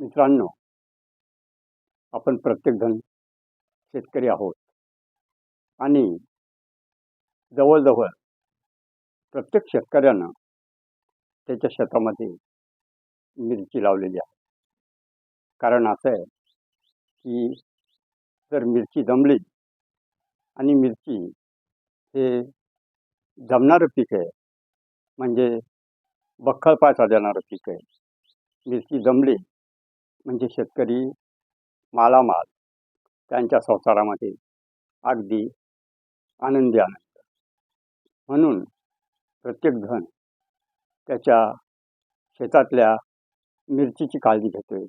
मित्रांनो आपण प्रत्येकजण शेतकरी आहोत. आणि जवळजवळ प्रत्येक शेतकऱ्यानं त्याच्या शेतामध्ये मिरची लावलेली आहे. कारण असं आहे की जर मिरची जमली आणि मिरची हे जमणारं पीक आहे म्हणजे बख्खळ पायसा देणारं पीक आहे मिरची जमली म्हणजे शेतकरी मालामाल त्यांच्या संसारामध्ये अगदी आनंदी आनंद. म्हणून प्रत्येकजण त्याच्या शेतातल्या मिरचीची काळजी घेतोय.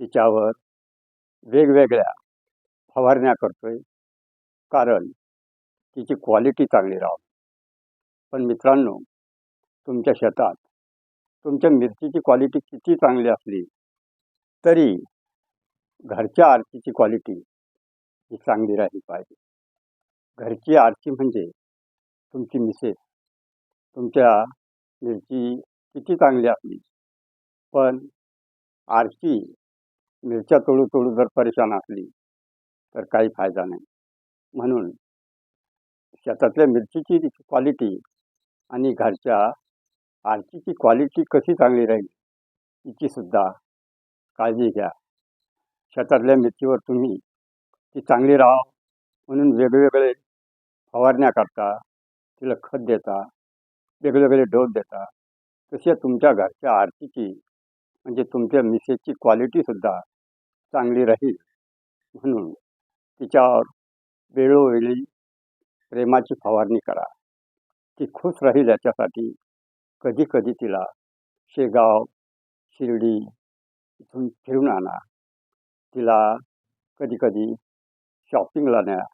तिच्यावर वेगवेगळ्या फवारण्या करतोय. कारण तिची क्वालिटी चांगली राहावी. पण मित्रांनो तुमच्या शेतात तुमच्या मिरचीची क्वालिटी किती चांगली असली तरी घरच्या आरतीची क्वालिटी ही चांगली राहिली पाहिजे. घरची आरती म्हणजे तुमची मिसेस तुमच्या मिरची किती चांगली असली. पण आरती मिरच्या तोडू तोडू जर परेशान असली तर काही फायदा नाही. म्हणून शेतातल्या मिरचीची क्वालिटी आणि घरच्या आरतीची क्वालिटी कशी चांगली राहील तिची सुद्धा काळजी घ्या. शेतातल्या मिरचीवर तुम्ही ती चांगली राहा म्हणून वेगवेगळे फवारण्या करता तिला खत देता वेगवेगळे डोस देता. तसे तुमच्या घरच्या आरतीची म्हणजे तुमच्या मिसेसची क्वालिटीसुद्धा चांगली राहील म्हणून तिच्यावर वेळोवेळी प्रेमाची फवारणी करा. ती खुश राहील याच्यासाठी कधी कधी तिला शेगाव शिर्डी इथून फिरून आणा. तिला कधी कधी शॉपिंगला न्या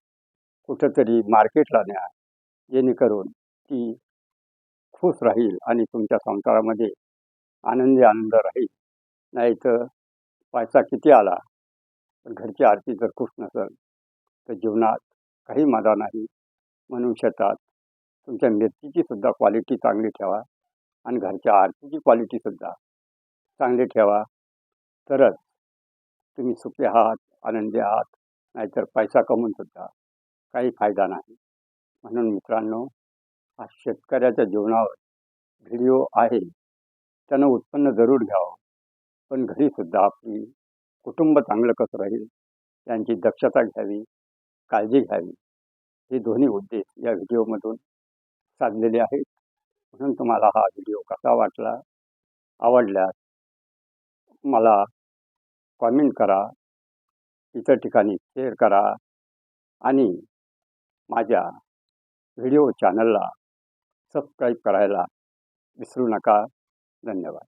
कुठंतरी मार्केटला न्या. जेणेकरून ती खुश राहील आणि तुमच्या संसारामध्ये आनंदी आनंद राहील. नाही तर पैसा किती आला पण घरची आरती जर खुश नसेल तर जीवनात काही मजा नाही. म्हणून शेतात तुमच्या मिरचीची सुद्धा क्वालिटी चांगली ठेवा आणि घरच्या आरतीची क्वालिटीसुद्धा चांगली ठेवा. तरच तुम्ही सुखी आहात आनंदी आहात नाहीतर पैसा कमवूनसुद्धा काही फायदा नाही. म्हणून मित्रांनो हा शेतकऱ्याच्या जीवनावर व्हिडिओ आहे. त्यानं उत्पन्न जरूर घ्यावं. पण घरीसुद्धा आपली कुटुंब चांगलं कसं राहील त्यांची दक्षता घ्यावी काळजी घ्यावी हे दोन्ही उद्देश या व्हिडिओमधून साधलेले आहेत. म्हणून तुम्हाला हा व्हिडिओ कसा वाटला आवडल्यास मला कॉमेंट करा. इतर ठिकाणी शेअर करा. आणि माझ्या व्हिडिओ चॅनलला सबस्क्राईब करायला विसरू नका. धन्यवाद.